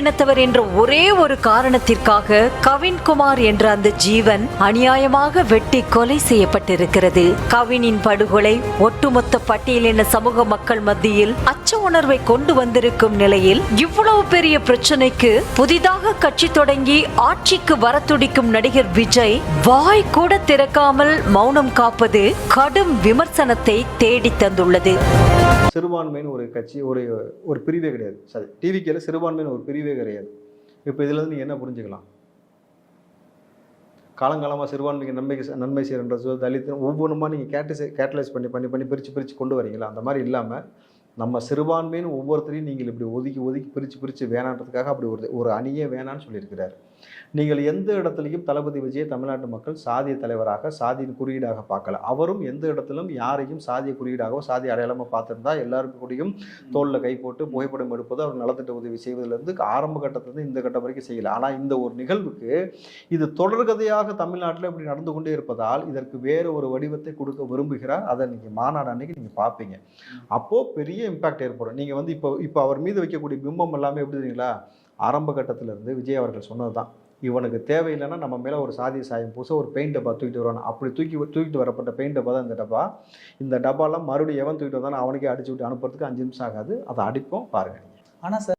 இனத்தவர் என்ற ஒரே ஒரு காரணத்திற்காக கவின்குமார் என்ற அந்த ஜீவன் அநியாயமாக வெட்டி கொலை செய்யப்பட்டிருக்கிறது. கவினின் படுகொலை ஒட்டுமொத்த பட்டியலின சமூக மக்கள் மத்தியில் அச்ச உணர்வை கொண்டு வந்திருக்கும் நிலையில் இவ்வளவு பெரிய பிரச்சனைக்கு புதிதாக கட்சி தொடங்கி ஆட்சிக்கு வர துடிக்கும் நடிகர் விஜய் வாய் கூட திறக்காமல் மௌனம் காப்பது கடும் விமர்சனத்தை தேடி தந்துள்ளது. சிறுபான்மைன்னு ஒரு கட்சி ஒரு ஒரு பிரிவே கிடையாது. சரி டிவிக்கில் சிறுபான்மைன்னு ஒரு பிரிவே கிடையாது. இப்போ இதுல இருந்து நீ என்ன புரிஞ்சுக்கலாம்? காலங்காலமாக சிறுபான்மைக்கு நன்மை நன்மை செய்கிறன்றதோ தலித் ஒவ்வொன்றுமா நீங்கள் கேட்டு கேட்டலைஸ் பண்ணி பண்ணி பண்ணி பிரித்து பிரித்து கொண்டு வரீங்களா? அந்த மாதிரி இல்லாமல் நம்ம சிறுபான்மைன்னு ஒவ்வொருத்தரையும் நீங்கள் இப்படி ஒதுக்கி ஒதுக்கி பிரித்து பிரித்து வேணான்றதுக்காக அப்படி ஒரு ஒரு அணியே வேணான்னு சொல்லியிருக்கிறார். நீங்கள் எந்த இடத்துலையும் தளபதி விஜய் தமிழ்நாட்டு மக்கள் சாதிய தலைவராக சாதியின் குறியீடாக பார்க்கல. அவரும் எந்த இடத்திலும் யாரையும் சாதிய குறியீடாகவோ சாதிய அடையாளமாக பார்த்துருந்தா எல்லாருக்கும் கூடயும் தோளில் கை போட்டு புகைப்படம் எடுப்பது அவர் நலத்திட்ட உதவி செய்வதிலிருந்து ஆரம்ப கட்டத்திலிருந்து இந்த கட்டம் வரைக்கும் செய்யல. ஆனால் இந்த ஒரு நிகழ்வுக்கு இது தொடர்கதையாக தமிழ்நாட்டில் இப்படி நடந்து கொண்டே இருப்பதால் இதற்கு வேறு ஒரு வடிவத்தை கொடுக்க விரும்புகிறார். அதை நீங்கள் மாநாடு அன்னைக்கு நீங்கள் பார்ப்பீங்க. அப்போது பெரிய இம்பாக்ட் ஏற்படும். நீங்கள் வந்து இப்போ இப்போ அவர் மீது வைக்கக்கூடிய பிம்பம் எல்லாமே எப்படி தெரியுங்களா? ஆரம்ப கட்டத்துல இருந்து விஜய் அவர்கள் சொன்னது தான் இவனுக்கு தேவையில்லைன்னா நம்ம மேலே ஒரு சாதிய சாயம் பூச ஒரு பெயிண்ட் டப்பா தூக்கிட்டு வருவான். அப்படி தூக்கி தூக்கிட்டு வரப்பட்ட பெயிண்ட் டப்பா தான் இந்த டப்பா. இந்த டப்பாலாம் மறுபடியும் எவன் தூக்கிட்டு வந்தாலும் அவனுக்கே அடிச்சு விட்டு அனுப்புறதுக்கு அஞ்சு நிமிஷம் ஆகாது. அதை அடிப்போம் பாருங்க ஆனால் சார்